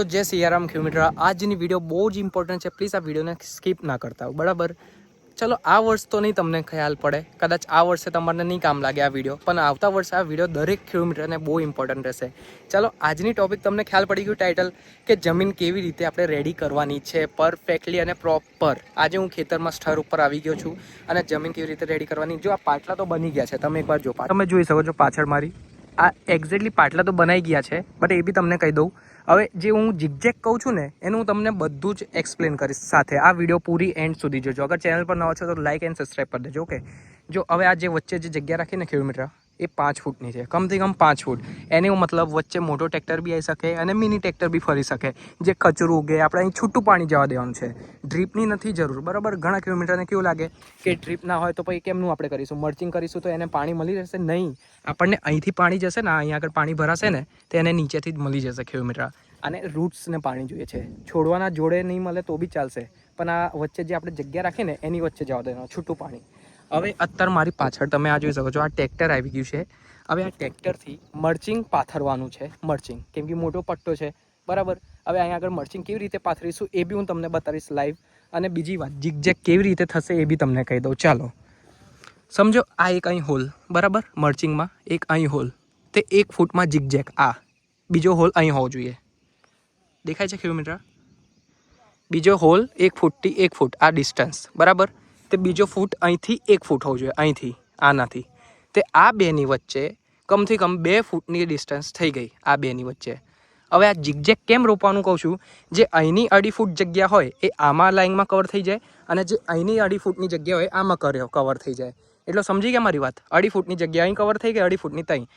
તો જય સિયારામ કિલોમીટર આજની વીડિયો બહુ જ ઇમ્પોર્ટન્ટ છે. પ્લીઝ આ વિડીયોને સ્કીપ ના કરતા બરાબર? ચલો, આ વર્ષ તો નહીં તમને ખ્યાલ પડે. કદાચ આ વર્ષે તમને નહીં કામ લાગે આ વીડિયો પણ આવતા વર્ષે આ વીડિયો દરેક કિલોમીટરને બહુ ઇમ્પોર્ટન્ટ રહેશે. ચલો, આજની ટોપિક તમને ખ્યાલ પડી ગયું ટાઇટલ કે જમીન કેવી રીતે આપણે રેડી કરવાની છે પરફેક્ટલી અને પ્રોપર આજે હું ખેતરમાં સ્થળ ઉપર આવી ગયો છું અને જમીન કેવી રીતે રેડી કરવાની. જો આ પાટલા તો બની ગયા છે. તમે એકવાર જો તમે જોઈ શકો છો પાછળ મારી. આ એક્ઝેક્ટલી પાટલા તો બનાવી ગયા છે બટ એ બી તમને કહી દઉં. હવે જે હું જીગજેક કહું છું ને, એનું હું તમને બધું જ એક્સપ્લેન કરીશ સાથે. આ વીડિયો પૂરી એન્ડ સુધી જોજો. અગર ચેનલ પર નવા છો તો લાઇક એન્ડ સબસ્ક્રાઈબ કરી દેજો ઓકે જો હવે આ જે વચ્ચે જે જગ્યા રાખીને કિલોમીટર એ પાંચ ફૂટની છે, કમથી કમ પાંચ ફૂટ. એનો મતલબ વચ્ચે મોટો ટ્રેક્ટર બી આવી શકે અને મિની ટ્રેક્ટર બી ફરી શકે, જે કચરું ઉગે, આપણે અહીં છૂટું પાણી જવા દેવાનું છે. ડ્રીપની નથી જરૂર, બરાબર? ઘણા કિલોમીટરને કેવું લાગે કે ડ્રીપ ના હોય તો પછી કેમનું આપણે કરીશું? મર્ચિંગ કરીશું તો એને પાણી મળી રહેશે? નહીં. આપણને અહીંથી પાણી જશે ને અહીંયા આગળ પાણી ભરાશે ને, તો એને નીચેથી જ મળી જશે કિલોમીટર. અને રૂટ્સને પાણી જોઈએ છે. છોડવાના જોડે નહીં મળે તો બી ચાલશે. પણ આ વચ્ચે જે આપણે જગ્યા રાખીએ ને, એની વચ્ચે જવા દેવાનું, છૂટું પાણી. હવે અત્યારે મારી પાછળ તમે આ જોઈ શકો છો, આ ટ્રેક્ટર આવી ગયું છે. હવે આ ટ્રેક્ટરથી મર્ચિંગ પાથરવાનું છે, મર્ચિંગ. કેમ કે મોટો પટ્ટો છે. બરાબર? હવે અહીંયા આગળ મર્ચિંગ કેવી રીતે પાથરીશું એ બી હું તમને બતાવીશ લાઈવ અને બીજી વાત જીગજેક કેવી રીતે થશે એ બી તમને કહી દઉં. ચાલો. સમજો, આ એક અહીં હોલ બરાબર? મર્ચિંગમાં એક અહીં હોલ તે એક ફૂટમાં જીગજેક આ. બીજો હોલ અહીં હોવો જોઈએ. દેખાય છે કિલોમીટર બીજો હોલ એક ફૂટથી એક ફૂટ. આ ડિસ્ટન્સ બરાબર? તે બીજો ફૂટ અહીંથી એક ફૂટ હોવો જોઈએ, અહીંથી, આનાથી. તે આ બેની વચ્ચે કમથી કમ બે ફૂટની ડિસ્ટન્સ થઈ ગઈ આ બેની વચ્ચે. હવે આ જીગજેક કેમ રોપવાનું કહું છું? જે અહીંની અઢી ફૂટ જગ્યા હોય એ આમાં લાઈનમાં કવર થઈ જાય અને જે અહીંની અઢી ફૂટની જગ્યા હોય આમાં કર્યો કવર થઈ જાય. એટલે સમજી ગયા મારી વાત? અઢી ફૂટની જગ્યા અહીં કવર થઈ ગઈ, અઢી ફૂટની ત્યાં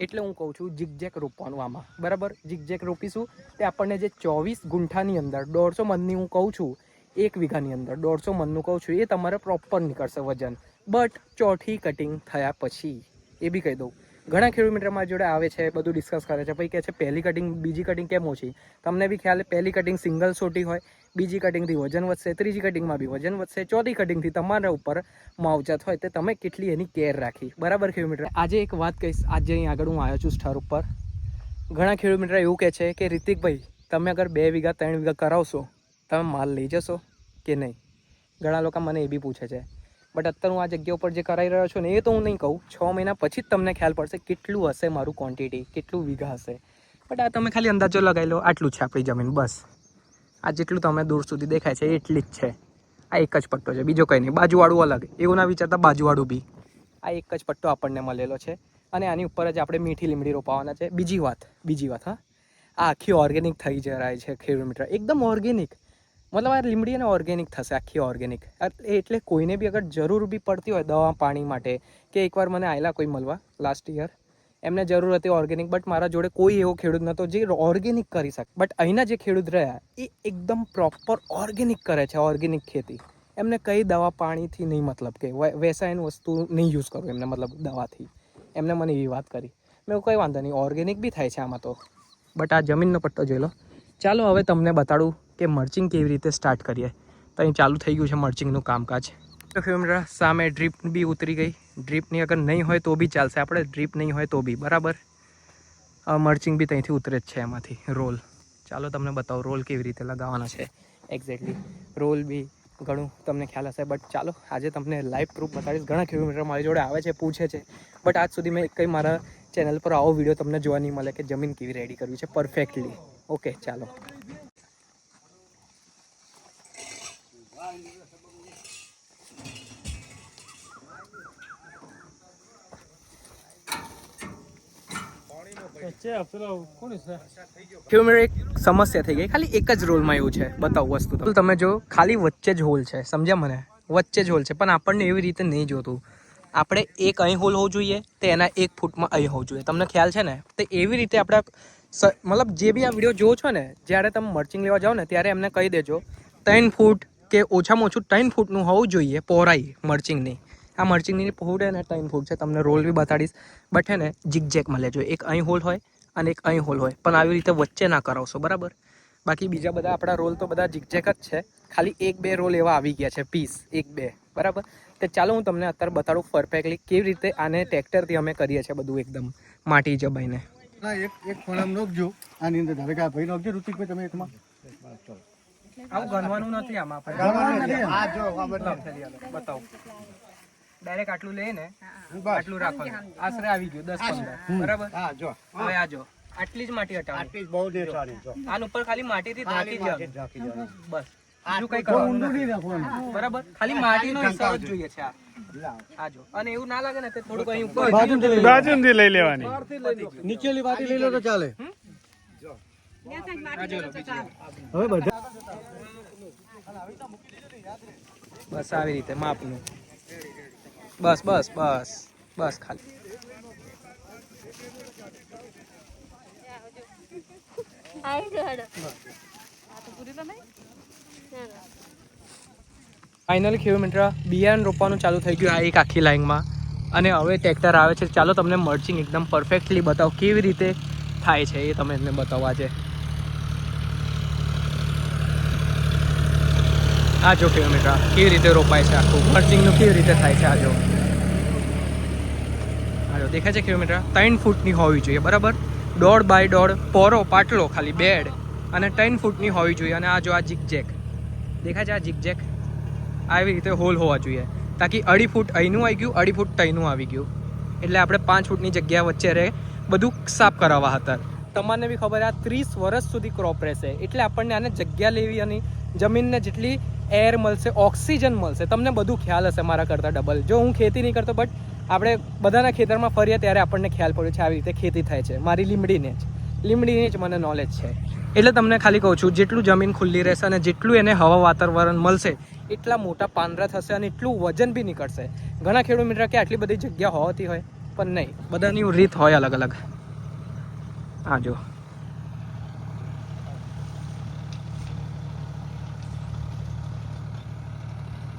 એટલે હું કહું છું જીગજેક રોપવાનું આમાં. બરાબર? જીગજેક રોપીશું. તે આપણને જે ચોવીસ ગુંઠાની અંદર, દોઢસો મનની હું કહું છું એક વીઘાની અંદર. દોઢસો મનનું કહું છું, એ તમારે પ્રોપર નીકળશે વજન. બટ ચોથી કટિંગ થયા પછી, એ બી કહી દઉં. ઘણા કિલોમીટર મારી જોડે આવે છે, બધું ડિસ્કસ કરે છે, પછી કહે છે, પહેલી કટિંગ બીજી કટિંગ કેમ ઓછી? તમને બી ખ્યાલ પહેલી કટિંગ સિંગલ સોટી હોય, બીજી કટિંગથી વજન વધશે, ત્રીજી કટિંગમાં બી વજન વધશે, ચોથી કટિંગથી તમારા ઉપર માવજત હોય, તો તમે કેટલી એની કેર રાખી. બરાબર કિલોમીટર આજે એક વાત કહીશ, આજે અહીં આગળ હું આવ્યો છું સ્થળ ઉપર. ઘણા કિલોમીટર એવું કહે છે કે, રિતિકભાઈ, તમે અગર બે વીઘા, ત્રણ વીઘા કરાવશો તમે માલ લઈ જશો કે નહીં? ઘણા લોકો મને એ બી પૂછે છે. બટ અત્યારે હું આ જગ્યા ઉપર જે કરાવી રહ્યો છું ને એ તો હું નહીં કહું. છ મહિના પછી જ તમને ખ્યાલ પડશે કેટલું હશે મારું ક્વોન્ટિટી કેટલું વીઘા હશે. બટ આ તમે ખાલી અંદાજો લગાવી લો, આટલું છે આપણી જમીન, બસ. આ જેટલું તમે દૂર સુધી દેખાય છે એટલી જ છે. આ એક જ પટ્ટો છે, બીજો કંઈ નહીં. બાજુવાળું અલગ. એવું ના વિચારતા બાજુવાળું બી. આ એક જ પટ્ટો આપણને મળેલો છે. અને આની ઉપર જ આપણે મીઠી લીમડી રોપાવાના છે. બીજી વાત બીજી વાત, હા. આ આખી ઓર્ગેનિક થઈ જરાય છે કિલોમીટર એકદમ ઓર્ગેનિક મતલબ આ લીમડી અને ઓર્ગેનિક થશે, આખી ઓર્ગેનિક એટલે કોઈને બી અગર જરૂર બી પડતી હોય દવા પાણી માટે, કે એકવાર મને આવેલા કોઈ મળવા લાસ્ટ યર એમને જરૂર હતી ઓર્ગેનિક બટ મારા જોડે કોઈ એવો ખેડૂત નહોતો જે ઓર્ગેનિક કરી શકે. બટ અહીંના જે ખેડૂત રહ્યા, એ એકદમ પ્રોપર ઓર્ગેનિક કરે છે ઓર્ગેનિક ખેતી. એમને કઈ દવા પાણીથી નહીં મતલબ કે વેસાયન વસ્તુ નહીં યુઝ કરું, એમને મતલબ દવાથી. એમને મને એવી વાત કરી. મેં કંઈ વાંધો નહીં ઓર્ગેનિક બી થાય છે આમાં તો. બટ આ જમીનનો પટ્ટો જોઈ લો. ચાલો, હવે તમને બતાડું કે મર્ચિંગ કેવી રીતે સ્ટાર્ટ કરીએ? તો અહીં ચાલુ થઈ ગયું છે મર્ચિંગનું કામકાજ. તો કિલોમીટર સામે ડ્રીપ બી ઉતરી ગઈ. ડ્રીપની અગર નહીં હોય તો બી ચાલશે. આપણે ડ્રીપ નહીં હોય તો બી, બરાબર? મર્ચિંગ બી ત્યાંથી ઉતરે જ છે એમાંથી. રોલ. ચાલો તમને બતાવો રોલ કેવી રીતે લગાવવાના છે. એક્ઝેક્ટલી રોલ બી ઘણું તમને ખ્યાલ હશે બટ ચાલો, આજે તમને લાઈવ પ્રૂફ બતાવીશ. ઘણા કિલોમીટર મારી જોડે આવે છે, પૂછે છે. બટ આજ સુધી મેં કંઈ મારા ચેનલ પર આવો વીડિયો તમને જોવા નહીં મળે કે જમીન કેવી રેડી કરવી છે પરફેક્ટલી ઓકે ચાલો. એક સમસ્યા થઈ ગઈ. ખાલી એક જ રોલમાં એવું છે. બતાવું વસ્તુ તમે જો, ખાલી વચ્ચે જ હોલ છે. સમજ્યા મને? વચ્ચે જ હોલ છે. પણ આપણને એવી રીતે નહીં જોતું. આપણે એક અહીં હોલ હોવું જોઈએ, તે એના એક ફૂટમાં અહીં હોવું જોઈએ. તમને ખ્યાલ છે ને? તો એવી રીતે આપણે મતલબ જે બી આ વીડિયો જોવો છો ને, જ્યારે તમે મર્ચિંગ લેવા જાઓ ને, ત્યારે એમને કહી દેજો, ત્રણ ફૂટ કે ઓછામાં ઓછું ત્રણ ફૂટનું હોવું જોઈએ, પહોળાઈ મર્ચિંગની આ મર્ચિંગની ફૂટ હે ને ટાઈમ ફૂટ છે તમને રોલ બી બતાડીશ. બટ હે ને જીગજેક મળે જોઈએ એક અહીં હોલ હોય અને એક અહીં હોલ હોય. પણ આવી રીતે વચ્ચે ના કરાવશો બરાબર? બાકી બીજા બધા આપણા રોલ તો બધા જીગજેક જ છે. ખાલી એક બે રોલ એવા આવી ગયા છે પીસ એક બે બરાબર? તો ચાલો હું તમને અત્યારે બતાડું પરફેક્ટલી કેવી રીતે આને ટ્રેક્ટરથી અમે કરીએ છીએ બધું એકદમ માટી જબાઈને. ના એક એક ફોનામ નોખજો. આની અંદર ધારો કે ભાઈ નોખજો ઋતિકભાઈ તમે એકમાં. આવું ગણવાનું નથી આમાં. આ જો બતાવો. ડાયરેક્ટ આટલું લે ને આટલું રાખવાનું. આશરે આવી ગયું દસ પંદર. બરાબર? હા જો. હવે આ જો. આટલી જ માટી હટાવો આટલી જ બહુ દેખાડી જો. આન ઉપર ખાલી માટીથી ઢાંકી દેવાનું. બસ. બીજું કઈ કરવાનું નથી. બરાબર? ખાલી માટીનો હિસાબ જ જોઈએ છે આ. લાવ. અને એવું ના લાગે ને તો થોડુંક અહીં ઉપર બાજુથી લઈ લો. બાજુથી લઈ લેવાની. નીચેલી વાટી લઈ લો તો ચાલે. આ જો લો બીજું. હવે બધા બસ આવી રીતે માપનું. બસ બસ બસ બસ ખાલી. ફાઇનલી મિત્ર, બિયારણ રોપવાનું ચાલુ થઈ ગયું આ એક આખી લાઈનમાં. અને હવે ટ્રેક્ટર આવે છે. ચાલો તમને મર્ચિંગ એકદમ પરફેક્ટલી બતાવો કેવી રીતે થાય છે એ તમે એમને બતાવો આજે. આ જો કિલોમીટર કેવી રીતે રોપાય છે આખું? મર્ચિંગનું કેવી રીતે થાય છે આ જો? દેખાય છે કિલોમીટર? ત્રણ ફૂટની હોવી જોઈએ, બરાબર? દોઢ બાય દોઢ પોરો, પાટલો, ખાલી બેડ. અને ત્રણ ફૂટની હોવી જોઈએ, અને આ જો આ જીગજેક દેખાય છે આ જીગજેક આવી રીતે હોલ હોવા જોઈએ. તાકી અઢી ફૂટ અહીંનું આવી ગયું, અઢી ફૂટ તઈનું આવી ગયું. એટલે આપણે પાંચ ફૂટની જગ્યા વચ્ચે રહે, બધું સાફ કરાવવા હતા તમને બી ખબર આ ત્રીસ વર્ષ સુધી ક્રોપ રહેશે. એટલે આપણને આને જગ્યા લેવી અને જમીનને જેટલી એર મળશે ઓક્સિજન મળશે. તમને બધું ખ્યાલ હશે મારા કરતાં ડબલ જો હું ખેતી નહીં કરતો બટ આપણે બધાના ખેતરમાં ફરીએ ત્યારે આપણને ખ્યાલ પડ્યો છે આવી રીતે ખેતી થાય છે. મારી લીમડીને જ. લીમડીની જ મને નોલેજ છે. એટલે તમને ખાલી કહું છું, જેટલું જમીન ખુલ્લી રહેશે અને જેટલું એને હવા વાતાવરણ મળશે, એટલા મોટા પાંદડા થશે અને એટલું વજન બી નીકળશે. ઘણા ખેડૂત મિત્ર કે આટલી બધી જગ્યા હોતી હોય, પણ નહીં. બધાની રીત હોય અલગ અલગ હા જો